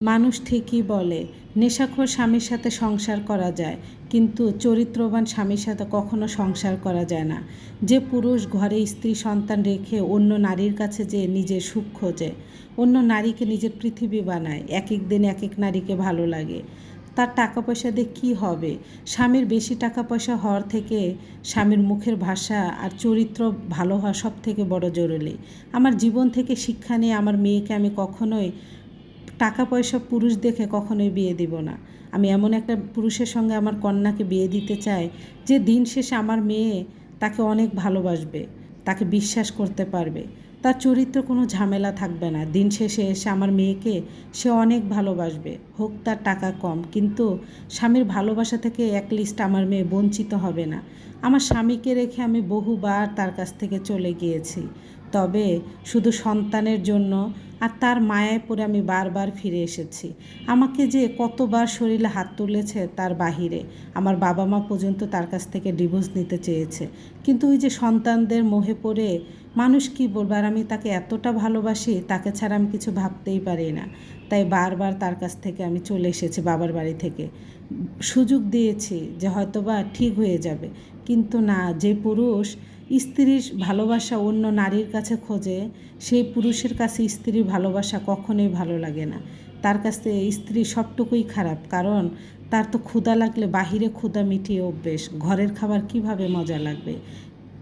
মানুষ ঠিকই বলে, নেশাখোর স্বামীর সাথে সংসার করা যায়, কিন্তু চরিত্রবান স্বামীর সাথে কখনো সংসার করা যায় না। যে পুরুষ ঘরে স্ত্রী সন্তান রেখে অন্য নারীর কাছে যে নিজের সুখ খোঁজে, অন্য নারীকে নিজের পৃথিবী বানায় এক এক দিন এক এক নারীকে ভালো লাগে। তার টাকা পয়সা দিয়ে কী হবে? স্বামীর বেশি টাকা পয়সা হওয়ার থেকে স্বামীর মুখের ভাষা আর চরিত্র ভালো হওয়া সব থেকে বড় জরুরি। আমার জীবন থেকে শিক্ষা নিয়ে আমার মেয়েকে আমি কখনোই টাকা পয়সা পুরুষ দেখে কখনোই বিয়ে দিব না। আমি এমন একটা পুরুষের সঙ্গে আমার কন্যাকে বিয়ে দিতে চাই যে দিন শেষে আমার মেয়ে তাকে অনেক ভালোবাসবে, তাকে বিশ্বাস করতে পারবে। তার চরিত্র কোনো ঝামেলা থাকবে না। দিন শেষে এসে আমার মেয়েকে সে অনেক ভালোবাসবে, হোক তার টাকা কম। কিন্তু স্বামীর ভালোবাসা থেকে এক লিস্ট আমার মেয়ে বঞ্চিত হবে না। আমার স্বামীকে রেখে আমি বহুবার তার কাছ থেকে চলে গিয়েছি। তবে শুধু সন্তানের জন্য আর তার মায়ায় পরে আমি বারবার ফিরে এসেছি। আমাকে যে কতবার শরীরে হাত তুলেছে তার বাহিরে। আমার বাবা মা পর্যন্ত তার কাছ থেকে ডিভোর্স নিতে চেয়েছে। কিন্তু ওই যে সন্তানদের মোহে পড়ে মানুষ কি বলবার আমি তাকে এতটা ভালোবাসি, তাকে ছাড়া আমি কিছু ভাবতেই পারি না। তাই বারবার তার কাছ থেকে আমি চলে এসেছি বাবার বাড়ি থেকে। সুযোগ দিয়েছি যে হয়তোবা ঠিক হয়ে যাবে। কিন্তু না, যে পুরুষ স্ত্রীর ভালোবাসা অন্য নারীর কাছে খোঁজে সেই পুরুষের কাছে স্ত্রীর ভালোবাসা কখনোই ভালো লাগে না। তার কাছে স্ত্রী সবটুকুই খারাপ, কারণ তার তো ক্ষুধা লাগলে বাহিরে ক্ষুধা মিটিয়ে অভ্যেস। ঘরের খাবার কীভাবে মজা লাগবে?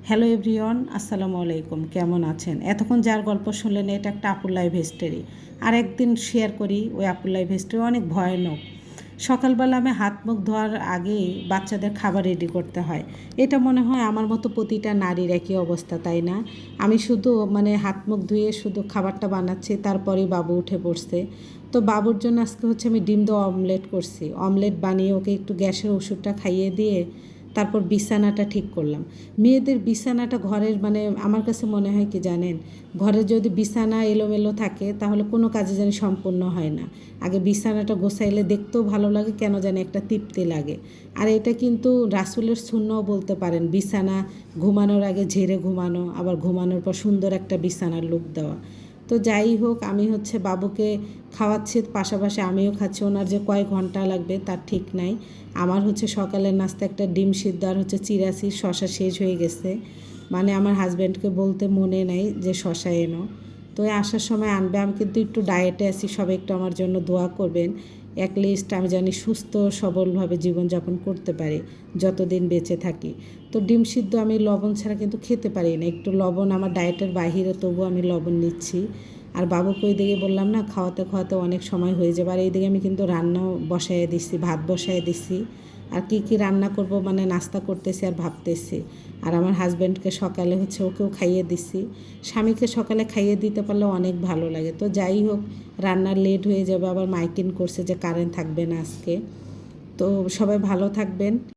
হ্যালো এভরিওয়ান, আসসালামু আলাইকুম। কেমন আছেন? এতক্ষণ যার গল্প শুনলেন, এটা একটা আপুর লাইভ হিস্টোরি। আর একদিন শেয়ার করি, ওই আপুর লাইভ হিস্টোরি অনেক ভয়ানক। সকালবেলা আমি হাত মুখ ধোয়ার আগেই বাচ্চাদের খাবার রেডি করতে হয়। এটা মনে হয় আমার মতো প্রতিটা নারীর একই অবস্থা, তাই না? আমি শুধু মানে হাত মুখ ধুয়ে শুধু খাবারটা বানাচ্ছি, তারপরেই বাবু উঠে পড়ছে। তো বাবুর জন্য আজকে হচ্ছে আমি ডিম দিয়ে অমলেট করছি। অমলেট বানিয়ে ওকে একটু গ্যাসের ওষুধটা খাইয়ে দিয়ে তারপর বিছানাটা ঠিক করলাম। মেয়েদের বিছানাটা ঘরের মানে আমার কাছে মনে হয় কি জানেন? ঘরে যদি বিছানা এলোমেলো থাকে, তাহলে কোনো কাজে যেন সম্পূর্ণ হয় না। আগে বিছানাটা গোছাইলে দেখতেও ভালো লাগে, কেন জানি একটা তৃপ্তি লাগে। আর এটা কিন্তু রাসুলের শূন্যও বলতে পারেন, বিছানা ঘুমানোর আগে ঝেড়ে ঘুমানো, আবার ঘুমানোর পর সুন্দর একটা বিছানার লুক দেওয়া। তো যাই হোক, আমি হচ্ছে বাবুকে খাওয়াচ্ছি, পাশাপাশি আমিও খাচ্ছি। ওনার যে কয়েক ঘণ্টা লাগবে, তার ঠিক নাই। আমার হচ্ছে সকালের নাস্তা একটা ডিম সিদ্ধ আর হচ্ছে চিরাশি শশা শেষ হয়ে গেছে। মানে আমার হাজব্যান্ডকে বলতে মনে নাই যে শশা এনো। তো আসার সময় আনবে, আমি কিন্তু একটু ডায়েটে আছি, সবাই একটু আমার জন্য দোয়া করবেন। এক লিস্ট আমি জানি সুস্থ, সবলভাবে জীবনযাপন করতে পারি, যতদিন বেঁচে থাকি। তো ডিম সিদ্ধ আমি লবণ ছাড়া কিন্তু খেতে পারি না। একটু লবণ আমার ডায়েটের বাহিরে তবু আমি লবণ নিচ্ছি। আর বাবুকে ওই দিকে বললাম না, খাওয়াতে খাওয়াতে অনেক সময় হয়ে যাবে। আর এইদিকে আমি কিন্তু রান্নাও বসাইয়ে দিচ্ছি ভাত বসাইয়ে দিচ্ছি আর কি কি রান্না করব মানে নাস্তা করতেছি আর ভাবতেছি। আর আমার হাজব্যান্ডকে সকালে হচ্ছে ওকেও খাইয়ে দিছি। স্বামীকে সকালে খাইয়ে দিতে পারলে অনেক ভালো লাগে। তো যাই হোক রান্নার লেট হয়ে যাবে, আবার মাইকিন করছে যে কারেন্ট থাকবে না আজকে। তো সবাই ভালো থাকবেন।